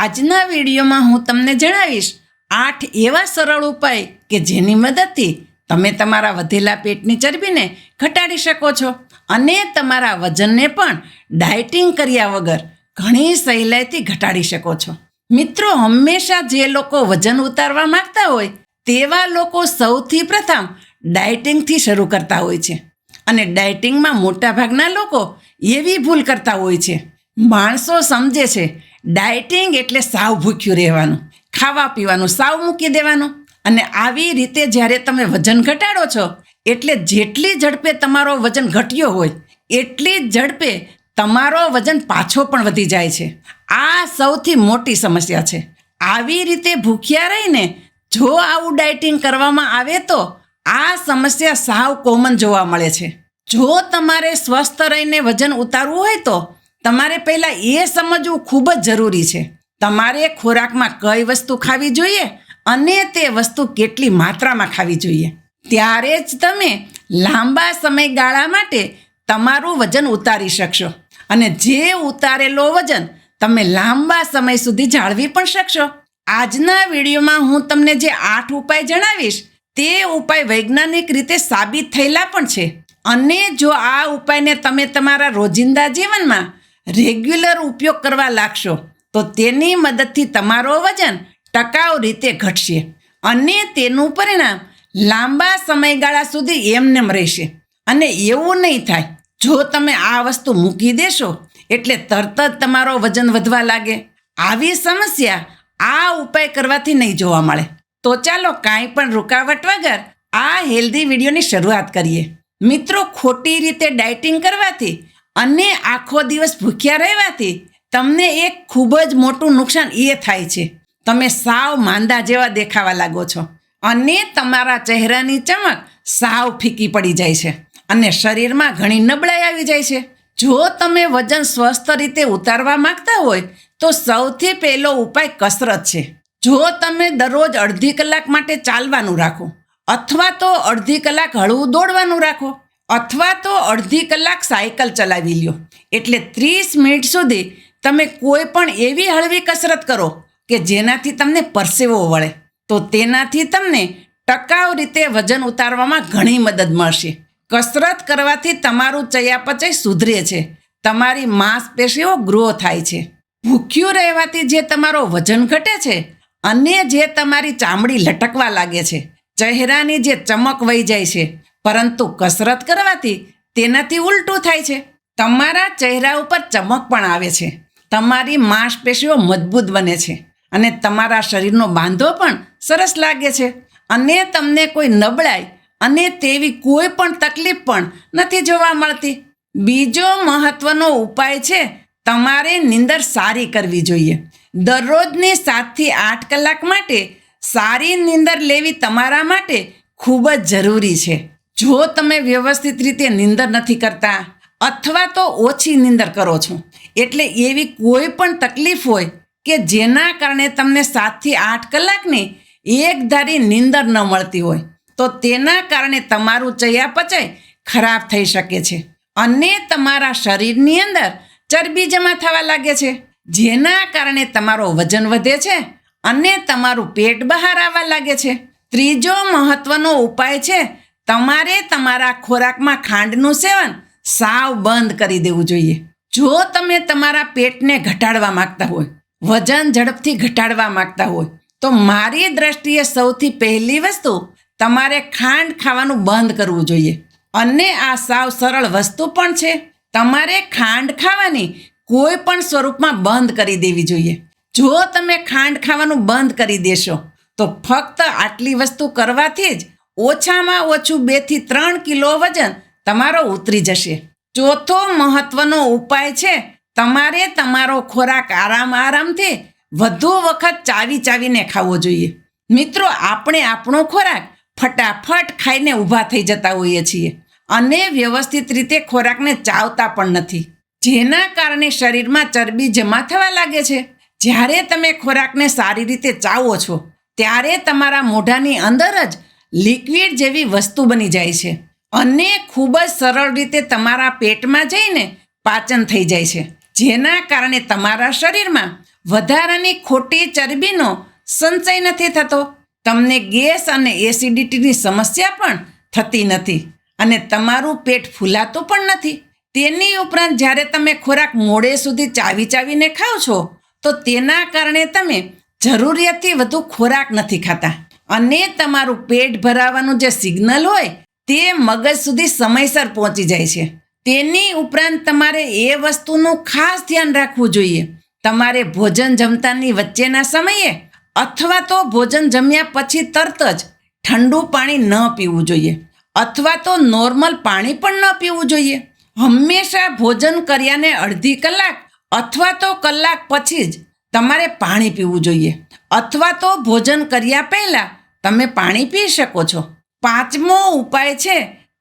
આજના વિડીયોમાં હું તમને જણાવીશ આઠ એવા સરળ ઉપાય કે જેની મદદથી તમે તમારા વધેલા પેટની ચરબીને ઘટાડી શકો છો અને તમારા વજનને પણ ડાયટિંગ કર્યા વગર ઘણી સહેલાઈથી ઘટાડી શકો છો. મિત્રો, હંમેશા જે લોકો વજન ઉતારવા માંગતા હોય તેવા લોકો સૌથી પ્રથમ ડાયટિંગથી શરૂ કરતા હોય છે અને ડાયટિંગમાં મોટાભાગના લોકો એવી ભૂલ કરતા હોય છે. માણસો સમજે છે ડાયટિંગ એટલે સાવ ભૂખ્યું રહેવાનું. ખાવા પીવાનું સાવ મૂકી દેવાનું. અને આવી રીતે જ્યારે તમે વજન ઘટાડો છો, એટલે જેટલી ઝડપે તમારો વજન ઘટ્યો હોય, એટલી ઝડપે તમારો વજન પાછો પણ વધી જાય છે. આ સૌથી મોટી સમસ્યા છે. આવી રીતે ભૂખ્યા રહીને જો આવું ડાયટિંગ કરવામાં આવે તો આ સમસ્યા સાવ કોમન જોવા મળે છે. જો તમારે સ્વસ્થ રહીને વજન ઉતારવું હોય તો તમારે પહેલાં એ સમજવું ખૂબ જ જરૂરી છે. તમારે ખોરાકમાં કઈ વસ્તુ ખાવી જોઈએ અને તે વસ્તુ કેટલી માત્રામાં ખાવી જોઈએ. ત્યારે જ તમે લાંબા સમયગાળા માટે તમારું વજન ઉતારી શકશો અને જે ઉતારેલો વજન તમે લાંબા સમય સુધી જાળવી પણ શકશો. આજના વિડીયોમાં હું તમને જે આઠ ઉપાય જણાવીશ તે ઉપાય વૈજ્ઞાનિક રીતે સાબિત થયેલા પણ છે. અને જો આ ઉપાયને તમે તમારા રોજિંદા જીવનમાં રેગ્યુલર ઉપયોગ કરવા લાગશો, તો તેની મદદથી તમારો વજન ટકાઉ રીતે ઘટશે અને તેનું પરિણામ લાંબા સમયગાળા સુધી એમનેમ રહેશે. અને એવું નહીં થાય, જો તમે આ વસ્તુ મૂકી દેશો, એટલે તરત જ તમારો વજન વધવા લાગે. આવી સમસ્યા આ ઉપાય કરવાથી નહીં જોવા મળે. તો ચાલો કાંઈ પણ રૂકાવટ વગર આ હેલ્ધી વિડીયોની શરૂઆત કરીએ. મિત્રો, ખોટી રીતે ડાયટિંગ કરવાથી અને આખો દિવસ ભૂખ્યા રહેવાથી તમને એક ખૂબ જ મોટું નુકસાન એ થાય છે. તમે સાવ માંદા જેવા દેખાવા લાગો છો અને તમારા ચહેરાની ચમક સાવ ફીકી પડી જાય છે અને શરીરમાં ઘણી નબળાઈ આવી જાય છે. જો તમે વજન સ્વસ્થ રીતે ઉતારવા માંગતા હોય તો સૌથી પહેલો ઉપાય કસરત છે. જો તમે દરરોજ અડધી કલાક માટે ચાલવાનું રાખો અથવા તો અડધી કલાક હળવું દોડવાનું રાખો અથવા તો અડધી કલાક સાયકલ ચલાવી લ્યો. એટલે ત્રીસ મિનિટ સુધી તમે કોઈ પણ એવી હળવી કસરત કરો કે જેનાથી તમને પરસેવો વળે. તો તેનાથી તમને ટકાઉ રીતે વજન ઉતારવામાં ઘણી મદદ મળશે. કસરત કરવાથી તમારું ચયાપચય સુધરે છે. તમારી માંસપેશીઓ ગ્રો થાય છે. ભૂખ્યું રહેવાથી જે તમારો વજન ઘટે છે અને જે તમારી ચામડી લટકવા લાગે છે. ચહેરાની જે ચમક વહી જાય છે પરંતુ કસરત કરવાથી તેનાથી ઉલટું થાય છે. તમારા ચહેરા ઉપર ચમક પણ આવે છે. તમારી માંસપેશીઓ મજબૂત બને છે અને તમારા શરીરનો બાંધો પણ સરસ લાગે છે. અને તમને કોઈ નબળાઈ અને તેવી કોઈ પણ તકલીફ પણ નથી જોવા મળતી. બીજો મહત્વનો ઉપાય છે તમારે નિંદર સારી કરવી જોઈએ. દરરોજની સાતથી આઠ કલાક માટે સારી નિંદર લેવી તમારા માટે ખૂબ જ જરૂરી છે. જો તમે વ્યવસ્થિત રીતે નિંદર નથી કરતા, અથવા તો ઓછી નિંદર કરો છો, એટલે એવી કોઈ પણ તકલીફ હોય કે જેના કારણે તમને સાતથી આઠ કલાકની એક ધારી નિંદર ન મળતી હોય, તો તેના કારણે તમારું ચયાપચય ખરાબ થઈ શકે છે. અને તમારા શરીરની અંદર ચરબી જમા થવા લાગે છે, જેના કારણે તમારો વજન વધે છે અને તમારું પેટ બહાર આવવા લાગે છે. ત્રીજો મહત્વનો ઉપાય છે તમારે તમારા ખોરાકમાં ખાંડનું સેવન સાવ બંધ કરી દેવું જોઈએ. જો તમે તમારા પેટને ઘટાડવા માંગતા હોય, વજન ઝડપથી ઘટાડવા માંગતા હોય, તો મારી દ્રષ્ટિએ સૌથી પહેલી વસ્તુ તમારે ખાંડ ખાવાનું બંધ કરવું જોઈએ. અને આ સાવ સરળ વસ્તુ પણ છે, તમારે ખાંડ ખાવાની કોઈ પણ સ્વરૂપમાં બંધ કરી દેવી જોઈએ. જો તમે ખાંડ ખાવાનું બંધ કરી દેશો, તો ફક્ત આટલી વસ્તુ કરવાથી જ ઓછામાં ઓછું બેથી ત્રણ કિલો વજન તમારો ઉતરી જશે. ચોથો મહત્વનો ઉપાય છે, તમારે તમારો ખોરાક આરામ આરામથી વધુ વખત ચાવી ચાવીને ખાવો જોઈએ. મિત્રો, આપણે આપણો ખોરાક ફટાફટ ખાઈને ઊભા થઈ જતા હોઈએ છીએ અને વ્યવસ્થિત રીતે ખોરાકને ચાવતા પણ નથી. જેના કારણે શરીરમાં ચરબી જમા થવા લાગે છે. જ્યારે તમે ખોરાકને સારી રીતે ચાવો છો, ત્યારે તમારા મોઢાની અંદર જ લિક્વિડ જેવી વસ્તુ બની જાય છે. અને ખૂબ જ સરળ રીતે તમારા પેટમાં જઈને પાચન થઈ જાય છે. જેના કારણે તમારા શરીરમાં વધારાની ખોટી ચરબીનો સંચય નથી થતો. તમને ગેસ અને એસિડિટીની સમસ્યા પણ થતી નથી. અને તમારું પેટ ફૂલાતું પણ નથી. તેની ઉપરાંત જ્યારે તમે ખોરાક મોડે સુધી ચાવી ચાવીને ખાઓ છો, તો તેના કારણે તમે જરૂરિયાતથી વધુ ખોરાક નથી ખાતા. અને તમારું પેટ ભરાવાનું જે સિગ્નલ હોય, તે મગજ સુધી સમયસર પહોંચી જાય છે. તેની ઉપરાંત તમારે એ વસ્તુનું ખાસ ધ્યાન રાખવું જોઈએ. તમારે ભોજન જમતાની વચ્ચેના સમયે અથવા તો ભોજન જમ્યા પછી તરત જ ઠંડુ પાણી ન પીવું જોઈએ. અથવા તો નોર્મલ પાણી પણ ન પીવું જોઈએ. હંમેશા ભોજન કર્યાને અડધી કલાક અથવા તો કલાક પછી જ તમારે પાણી પીવું જોઈએ. અથવા તો ભોજન કર્યા પહેલાં તમે પાણી પી શકો છો. પાંચમો ઉપાય છે,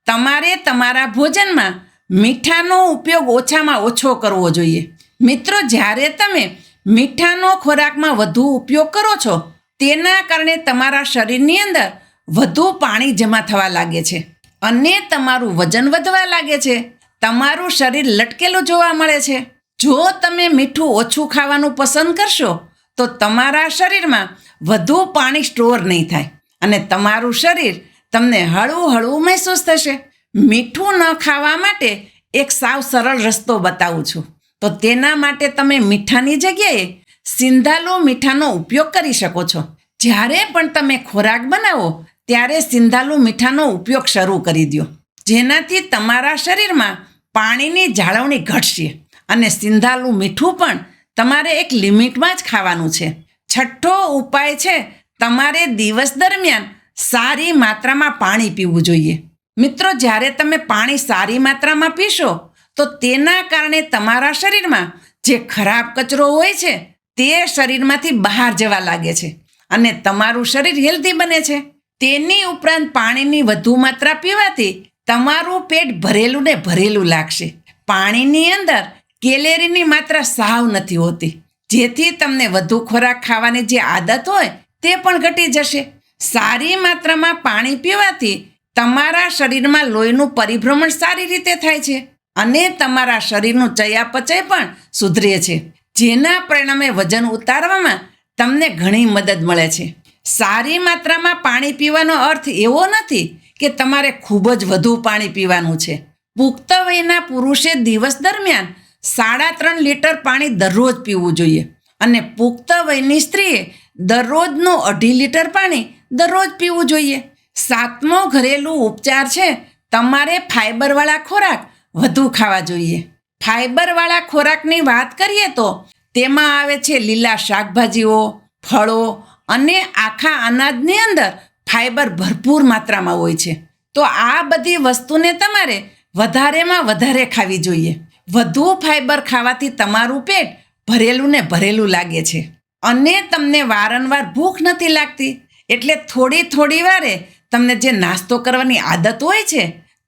તમારે તમારા ભોજનમાં મીઠાનો ઉપયોગ ઓછામાં ઓછો કરવો જોઈએ. મિત્રો, જ્યારે તમે મીઠાનો ખોરાકમાં વધુ ઉપયોગ કરો છો, તેના કારણે તમારા શરીરની અંદર વધુ પાણી જમા થવા લાગે છે અને તમારું વજન વધવા લાગે છે. તમારું શરીર લટકેલું જોવા મળે છે. જો તમે મીઠું ઓછું ખાવાનું પસંદ કરશો, તો તમારા શરીરમાં વધુ પાણી સ્ટોર નહીં થાય અને તમારું શરીર તમને હળવું હળવું મહેસૂસ થશે. મીઠું ન ખાવા માટે એક સાવ સરળ રસ્તો બતાવું છું. તો તેના માટે તમે મીઠાની જગ્યાએ સિંધાલો મીઠાનો ઉપયોગ કરી શકો છો. જ્યારે પણ તમે ખોરાક બનાવો, ત્યારે સિંધાલુ મીઠાનો ઉપયોગ શરૂ કરી દો જેનાથી તમારા શરીરમાં પાણીની જાળવણી ઘટશે અને સિંધાલુ મીઠું પણ તમારે એક લિમિટમાં જ ખાવાનું છે. છઠ્ઠો ઉપાય છે તમારે દિવસ દરમિયાન સારી માત્રામાં પાણી પીવું જોઈએ. મિત્રો, જ્યારે તમે પાણી સારી માત્રામાં પીશો, તો તેના કારણે તમારા શરીરમાં જે ખરાબ કચરો હોય છે, તે શરીરમાંથી બહાર જવા લાગે છે અને તમારું શરીર હેલ્ધી બને છે. તેની ઉપરાંત પાણીની વધુ માત્રા પીવાથી તમારું પેટ ભરેલું ને ભરેલું લાગશે. પાણીની અંદર કેલેરીની માત્રા સાવ નથી હોતી. જેથી તમને વધુ ખોરાક ખાવાની જે આદત હોય તે પણ ઘટી જશે. સારી માત્રામાં પાણી પીવાથી તમારા શરીરમાં લોહીનું પરિભ્રમણ સારી રીતે થાય છે અને તમારા શરીરનું ચયાપચય પણ સુધરે છે. જેના પરિણામે વજન ઉતારવામાં તમને ઘણી મદદ મળે છે. સારી માત્રામાં પાણી પીવાનો અર્થ એવો નથી કે તમારે ખૂબ જ વધુ પાણી પીવાનું છે. પુખ્ત વયના પુરુષે દિવસ દરમિયાન સાડા ત્રણ લીટર પાણી દરરોજ પીવું જોઈએ. અને પુખ્ત વયની સ્ત્રીએ દરરોજનું અઢી લીટર પાણી દરરોજ પીવું જોઈએ. સાતમો ઘરેલું ઉપચાર છે, તમારે ફાઈબરવાળા ખોરાક વધુ ખાવા જોઈએ. ફાઈબરવાળા ખોરાકની વાત કરીએ તો, તેમાં આવે છે લીલા શાકભાજીઓ, ફળો અને આખા અનાજની અંદર ફાઈબર ભરપૂર માત્રામાં હોય છે. તો આ બધી વસ્તુને તમારે વધારેમાં વધારે ખાવી જોઈએ. વધુ ફાઈબર ખાવાથી તમારું પેટ ભરેલું ને ભરેલું લાગે છે. અને તમને વારંવાર ભૂખ નથી લાગતી, એટલે થોડી થોડી વારે તમને જે નાસ્તો કરવાની આદત હોય છે,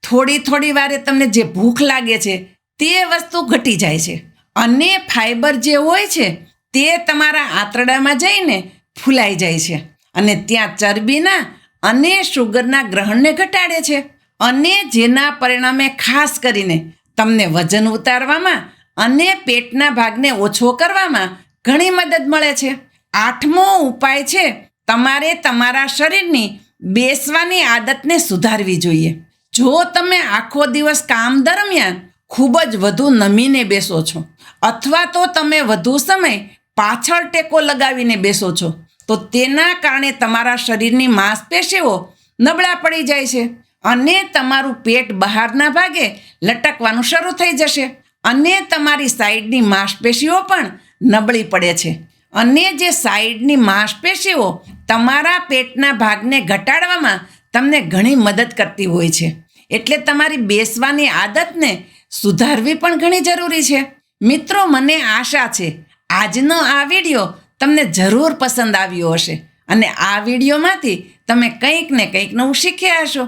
થોડી થોડી વારે તમને જે ભૂખ લાગે છે, તે વસ્તુ ઘટી જાય છે. અને ફાઈબર જે હોય છે, તે તમારા આંતરડામાં જઈને ફૂલાઈ જાય છે. અને ત્યાં ચરબીના અને શુગરના ગ્રહણને ઘટાડે છે. અને જેના પરિણામે ખાસ કરીને તમને વજન ઉતારવામાં અને પેટના ભાગને ઓછો કરવામાં ઘણી મદદ મળે છે. આઠમો ઉપાય છે, તમારે તમારા શરીરની બેસવાની આદતને સુધારવી જોઈએ. જો તમે આખો દિવસ કામ દરમિયાન ખૂબ જ વધુ નમીને બેસો છો, અથવા તો તમે વધુ સમય પાછળ ટેકો લગાવીને બેસો છો, તો તેના કારણે તમારા શરીરની માંસપેશીઓ નબળા પડી જાય છે. અને તમારું પેટ બહારના ભાગે લટકવાનું શરૂ થઈ જશે. અને તમારી સાઈડની માંસપેશીઓ પણ નબળી પડે છે. અને જે સાઈડની માંસપેશીઓ તમારા પેટના ભાગને ઘટાડવામાં તમને ઘણી મદદ કરતી હોય છે. એટલે તમારી બેસવાની આદતને સુધારવી પણ ઘણી જરૂરી છે. મિત્રો, મને આશા છે, આજનો આ વીડિયો તમને જરૂર પસંદ આવ્યો હશે. અને આ વિડીયોમાંથી તમે કંઈક ને કંઈક નવું શીખ્યા હશો.